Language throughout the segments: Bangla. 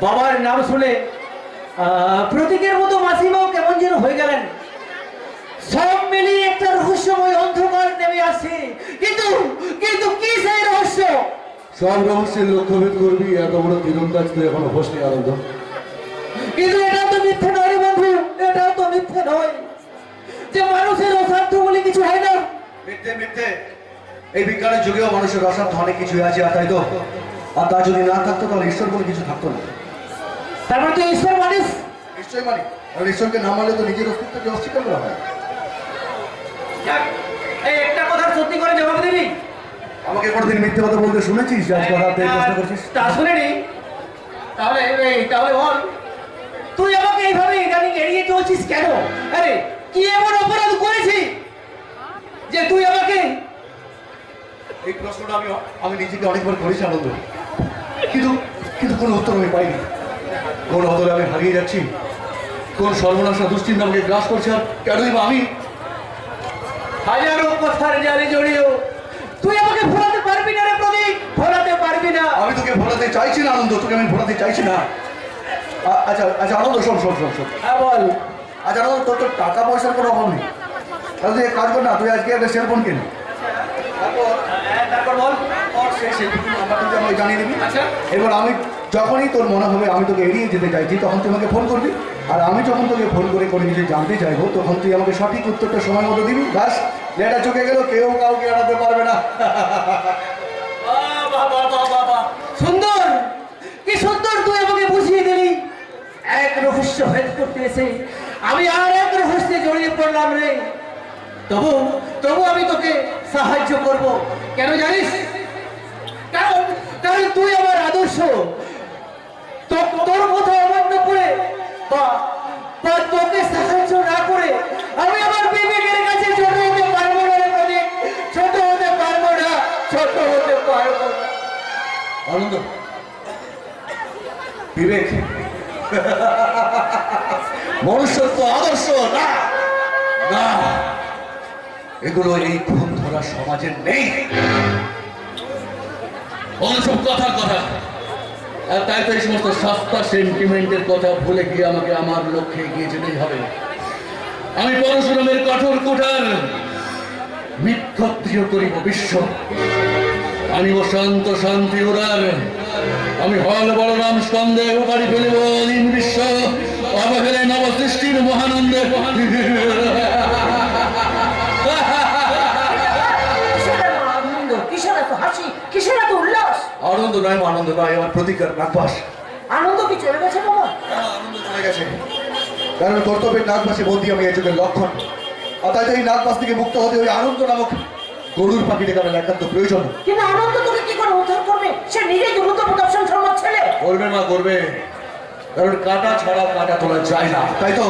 বাবার নাম শুনে আহ, প্রতীকের মতো মাসিমাও কেমন যেন হয়ে গেলেন। সব মিলিয়ে একটা রহস্যময় অন্ধকার নেমে আসে। কিন্তু কিন্তু কি সেই রহস্য? সব রহস্যের লক্ষ্যভেদ করবি এত বড় তীরন্দাজ তুই এখনও বসলি আনন্দ। কিন্তু এটা তো মিথ্যে নয় বন্ধু এটাও তো মিথ্যে নয়। যে মানুষের অসাধ্য বলে কিছু হয় না। মিথ্যে মিথ্যে। এই বিজ্ঞানের যুগেও মানুষের অসাধ্য অনেক কিছুই আছে আর তাই তো। আর তা যদি না থাকতো তাহলে ঈশ্বর বলে কিছু থাকতো না। তারপর তুই ঈশ্বর মানুষ নিশ্চয়ই মানি। আর ঈশ্বরকে না মানলে তো নিজের অস্তিত্বকে অস্বীকার করা হয়। এই একটা কথার সত্যি করে জবাব দিবি? আমাকে কোনোদিন মিথ্যে কথা বলতে শুনেছিস আজ কথা তুই প্রশ্ন করছিস? তা শুনেনি। তাহলে এই তাহলে বল তুই আমাকে এইভাবে ইদানিং এড়িয়ে চলছিস কেন? আরে কি এমন অপরাধ করেছি যে তুই আমাকে এই প্রশ্নটা আমি আমি নিজেকে অনেকবার করেছি আনন্দ। কিন্তু কিন্তু কোনো উত্তর আমি পাইনি। কোন অতলে আমি হারিয়ে যাচ্ছি? কোন সর্বনাশা দুশ্চিন্তা আমাকে গ্রাস করছে? আর কেনই বা আমি? হাজারো কথার জালে জড়িয়েও তুই আমাকে ভোলাতে পারবি না রে প্রদীপ। ভোলাতে পারবি না। আমি তোকে ভোলাতে চাইছি না আনন্দ। তোকে আমি ভোলাতে চাইছি না। আচ্ছা আচ্ছা আনন্দ শোন শোন শোন শোন। হ্যাঁ বল। আচ্ছা আনন্দ তোর তো টাকা পয়সার কোনো অভাব নেই। তাহলে তুই এক কাজ কর না তুই আজকে একটা সেলফোন কিন। হ্যাঁ, তারপর বল। জানিয়ে দিবি। আচ্ছা। এবার আমি যখনই তোর মনে হবে আমি তোকে এড়িয়ে যেতে চাইছি, তখন তুই আমাকে ফোন করবি। আর আমি যখন তোকে ফোন করে কোনো কিছু জানতে চাইব, তখন তুই আমাকে সঠিক উত্তরটা সময় মতো দিবি। ব্যাস যেটা চোখে গেল, কেউ কাউকে এড়াতে পারবে না। সুন্দর! কি সুন্দর তুই আমাকে বুঝিয়ে দিলি। এক রহস্য ভেদ করতে এসে আমি আর এক রহস্যে জড়িয়ে পড়লাম রে। তবু তবু আমি তোকে সাহায্য করব। কেন জানিস? কারণ কারণ তুই আমার আদর্শ। তোর কথা অমান্য করে, বা তোকে সাহায্য না করে, আমি আমার বিবেকের কাছে ছোট হতে পারব না রে ছোট হতে পারব না, ছোট হতে পারব না। বিবেক। মনুষ্যত্ব, আদর্শ, না। এগুলো এই খুন ধরা সমাজের নেই। অনসব কথার কথা। এই সমস্ত সস্তা সেন্টিমেন্টের কথা ভুলে গিয়ে আমাকে আমার লক্ষ্যে এগিয়ে যেতেই হবে। আমি পরশুরামের কঠোর করিব বিশ্ব। আনিব শান্ত শান্তি উদার। আমি হল বলরাম স্কন্দে উপাড়ি ফেলিব দিন বিশ্ব। অবহেলে নবসৃষ্টির মহানন্দে। আনন্দ নয় আনন্দ নয় আমার প্রতিকার নাগবাস আনন্দ কি চলে গেছে বাবা? আনন্দ চলে গেছে। কারণ কর্তব্যের নাগবাসে বন্দি আমি এই যুগের লক্ষণ। তো এই নাগবাস থেকে মুক্ত হতে ওই আনন্দ নামক গরুর পাখিটাকে আমার একান্ত প্রয়োজন। কিন্তু আনন্দ তোকে কি করে উদ্ধার করবে? সে নিজেই দ্রুত প্রদর্শন সম্ভব ছেলে। করবে মা করবে। কারণ কাটা ছাড়া কাটা তোলা যায় না। তাই তো?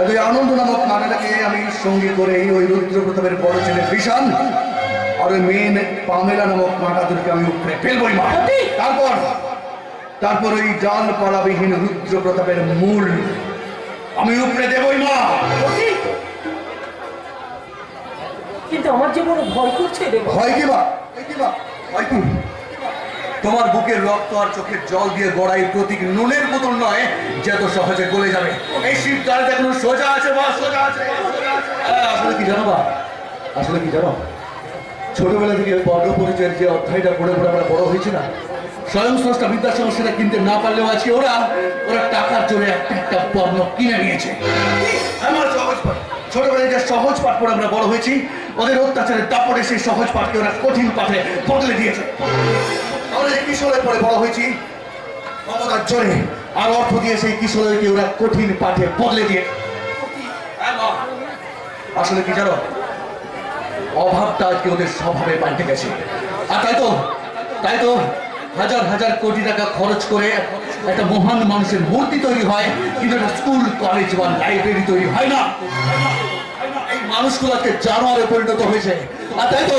এই আনন্দ নামক কাটাটাকে আমি সঙ্গী করে এই ওই রুদ্র প্রতাপের বড় ছেলে কৃষাণ আর ওই মেন পামেলা নামক কাঁটা দুটোকে আমি উপরে ফেলবই মা। তারপর তারপর ওই ডাল পাড়াবিহীন রুদ্র প্রতাপের মূল আমি উপরে দেবই মা। কিন্তু আমার যে বড় ভয় করছে ভয় কি মা? ভয় কি? তোমার বুকের রক্ত আর চোখের জল দিয়ে গড়াই প্রতীক নুনের বোতল নয় যে এত সহজে গলে যাবে। এই শীত গাড়িতে এখনও সোজা আছে বা সোজা আছে আসলে কি জানো বা আসলে কি জানো? ছোটবেলা থেকে বর্ণ পরিচয়ের যে অধ্যায়টা পড়ে পড়ে আমরা বড় হয়েছি না। স্বয়ং স্রষ্টা বিদ্যাসাগর সেটা কিনতে না পারলেও আজকে ওরা ওরা টাকার জোরে একটা একটা বর্ণ কিনে নিয়েছে। আমার সহজ পাঠ। ছোটবেলায় যে সহজ পাঠ পড়ে আমরা বড় হয়েছি, ওদের অত্যাচারের দাপড়ে সেই সহজ পাঠকে ওরা কঠিন পাঠে বদলে দিয়েছে। আমরা যে কিশোরে পরে বড় হয়েছি, ক্ষমতার জোরে আর অর্থ দিয়ে সেই কিশোরকে ওরা কঠিন পাঠে বদলে দিয়ে হ্যাঁ। আসলে কি জানো? অভাবটা আজকে ওদের স্বভাবে পাল্টে গেছে। আর তাই তো তাই তো হাজার হাজার কোটি টাকা খরচ করে একটা মহান মানুষের মূর্তি তৈরি হয়, কিন্তু একটা স্কুল কলেজ বা লাইব্রেরি তৈরি হয় না। এই মানুষগুলো জানোয়ারে পরিণত হয়েছে। আর তাই তো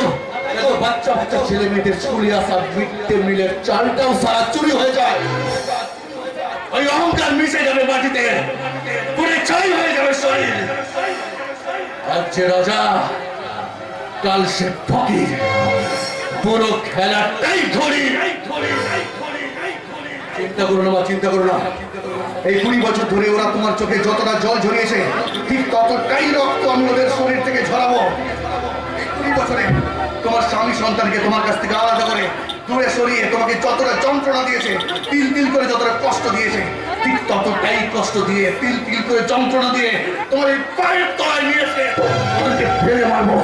বাচ্চা বাচ্চা ছেলে মেয়েদের স্কুলে আসা মিড মিলের চালটাও সারা চুরি হয়ে যায়। ওই অহংকার মিশে যাবে মাটিতে। পুরে ছাই হয়ে যাবে শরীর। আজ যে রাজা কাল সে ফকির। পুরো খেলাটাই ধরি চিন্তা করো না চিন্তা করো না। এই কুড়ি বছর ধরে ওরা তোমার চোখে যতটা জল ঝরিয়েছে, ঠিক ততটাই রক্ত আমি ওদের শরীর থেকে ঝরাবো। এই কুড়ি বছরে তোমার স্বামী সন্তানকে তোমার কাছ থেকে আলাদা করে দূরে সরিয়ে তোমাকে যতটা যন্ত্রণা দিয়েছে, তিল তিল করে যতটা কষ্ট দিয়েছে, ঠিক ততটাই কষ্ট দিয়ে, তিল তিল করে যন্ত্রণা দিয়ে তোমার এই পায়ের তলায় নিয়েছে ওদেরকে ফেলে মারবো।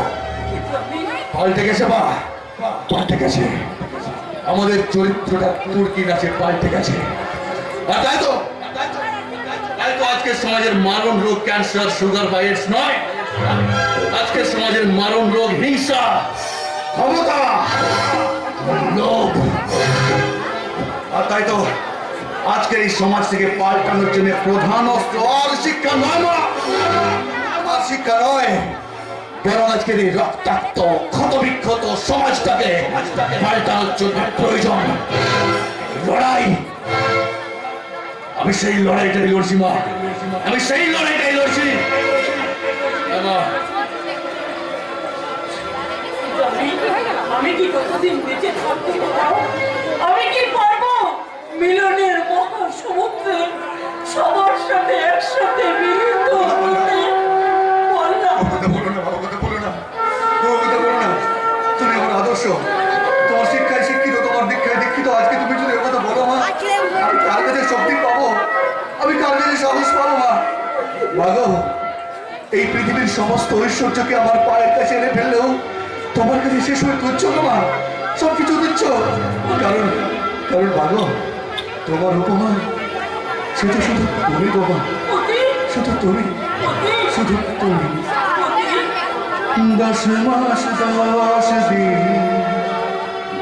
পাল্টে গেছে বা? পাল্টে গেছে। আমাদের চরিত্রটা তুর্কি নাচে পাল্টে গেছে। আর তাই তো তাই তো আজকের সমাজের মারণ রোগ ক্যান্সার সুগার বা AIDS নয়। আজকের সমাজের মারণ রোগ, হিংসা, ক্ষমতা আর তাই তো আজকের এই সমাজ থেকে পাল্টানোর জন্য প্রধান অস্ত্র, আর শিক্ষা নয় মা। শিক্ষা নয়। বরং আজকের এই রক্তাক্ত, ক্ষতবিক্ষত সমাজটাকে পাল্টানোর জন্য প্রয়োজন। লড়াই। আমি সেই লড়াইটাই লড়ছি, মা। আমি সেই লড়াইটাই লড়ছি। আমি কি কতদিন আমি কি মিলনের মহা সমুদ্রে সবার সাথে একসাথে মিলিত আদর্শ তোমার শিক্ষায় শিক্ষিত তোমার দীক্ষায় দীক্ষিত। আজকে তুমি যদি কথা বলো মা আমি কার কাছে শক্তি পাবো? আমি কার কাছে সাহস পাবো মা মাগো এই পৃথিবীর সমস্ত ঐশ্বর্যকে আমার পায়ের কাছে এনে ফেললেও তোমার কাছে শেষ হয়ে তুচ্ছ না মা সব কিছু তুচ্ছ। কারণ কারণ মাগো তোমার উপমা সেটা শুধু তুমি বাবা শুধু তুমি শুধু তুমি। দশ মাস দশ দিন